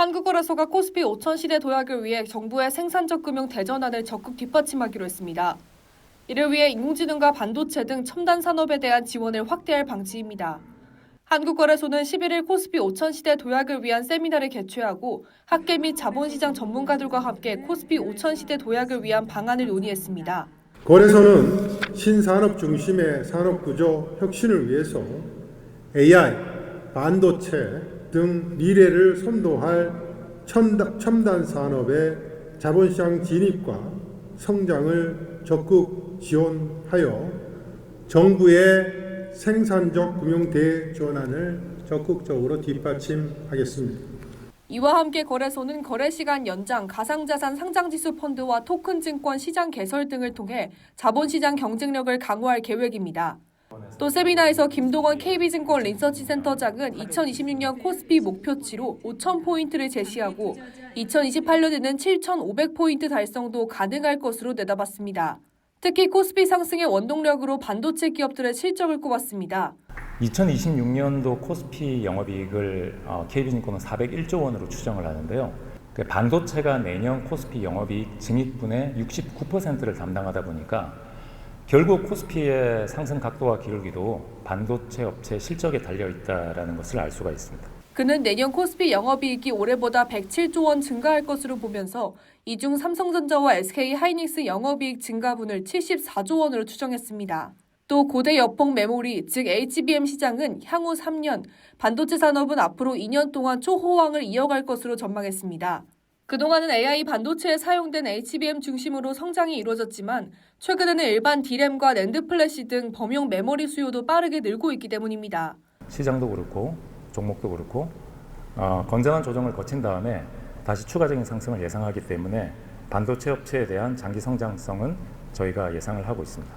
한국거래소가 코스피 5천 시대 도약을 위해 정부의 생산적 금융 대전환을 적극 뒷받침하기로 했습니다. 이를 위해 인공지능과 반도체 등 첨단 산업에 대한 지원을 확대할 방침입니다. 한국거래소는 11일 코스피 5천 시대 도약을 위한 세미나를 개최하고 학계 및 자본시장 전문가들과 함께 코스피 5천 시대 도약을 위한 방안을 논의했습니다. 거래소는 신산업 중심의 산업 구조 혁신을 위해서 AI, 반도체 등 미래를 선도할 첨단, 첨단 산업의 자본시장 진입과 성장을 적극 지원하여 정부의 생산적 금융 대전환을 적극적으로 뒷받침하겠습니다. 이와 함께 거래소는 거래 시간 연장, 가상자산 상장지수 펀드와 토큰 증권 시장 개설 등을 통해 자본시장 경쟁력을 강화할 계획입니다. 또 세미나에서 김동원 KB증권 리서치센터장은 2026년 코스피 목표치로 5,000포인트를 제시하고 2028년에는 7,500포인트 달성도 가능할 것으로 내다봤습니다. 특히 코스피 상승의 원동력으로 반도체 기업들의 실적을 꼽았습니다. 2026년도 코스피 영업이익을 어, KB증권은 401조 원으로 추정을 하는데요. 그 반도체가 내년 코스피 영업이익 증익분의 69%를 담당하다 보니까 결국 코스피의 상승 각도와 기울기도 반도체 업체 실적에 달려 있다라는 것을 알 수가 있습니다. 그는 내년 코스피 영업이익이 올해보다 107조 원 증가할 것으로 보면서 이중 삼성전자와 SK 하이닉스 영업이익 증가분을 74조 원으로 추정했습니다. 또 고대 여폭 메모리, 즉 HBM 시장은 향후 3년, 반도체 산업은 앞으로 2년 동안 초호황을 이어갈 것으로 전망했습니다. 그동안은 AI 반도체에 사용된 HBM 중심으로 성장이 이루어졌지만 최근에는 일반 D램과 랜드 플래시 등 범용 메모리 수요도 빠르게 늘고 있기 때문입니다. 시장도 그렇고 종목도 그렇고 어, 건전한 조정을 거친 다음에 다시 추가적인 상승을 예상하기 때문에 반도체 업체에 대한 장기 성장성은 저희가 예상을 하고 있습니다.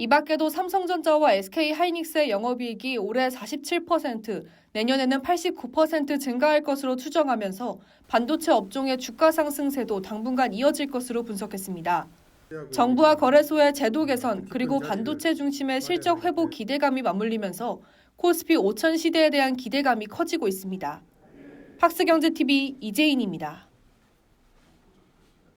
이 밖에도 삼성전자와 SK 하이닉스의 영업이익이 올해 47%, 내년에는 89% 증가할 것으로 추정하면서 반도체 업종의 주가 상승세도 당분간 이어질 것으로 분석했습니다. 정부와 거래소의 제도 개선 그리고 반도체 중심의 실적 회복 기대감이 맞물리면서 코스피 5천 시대에 대한 기대감이 커지고 있습니다. 학스경제TV 이재인입니다.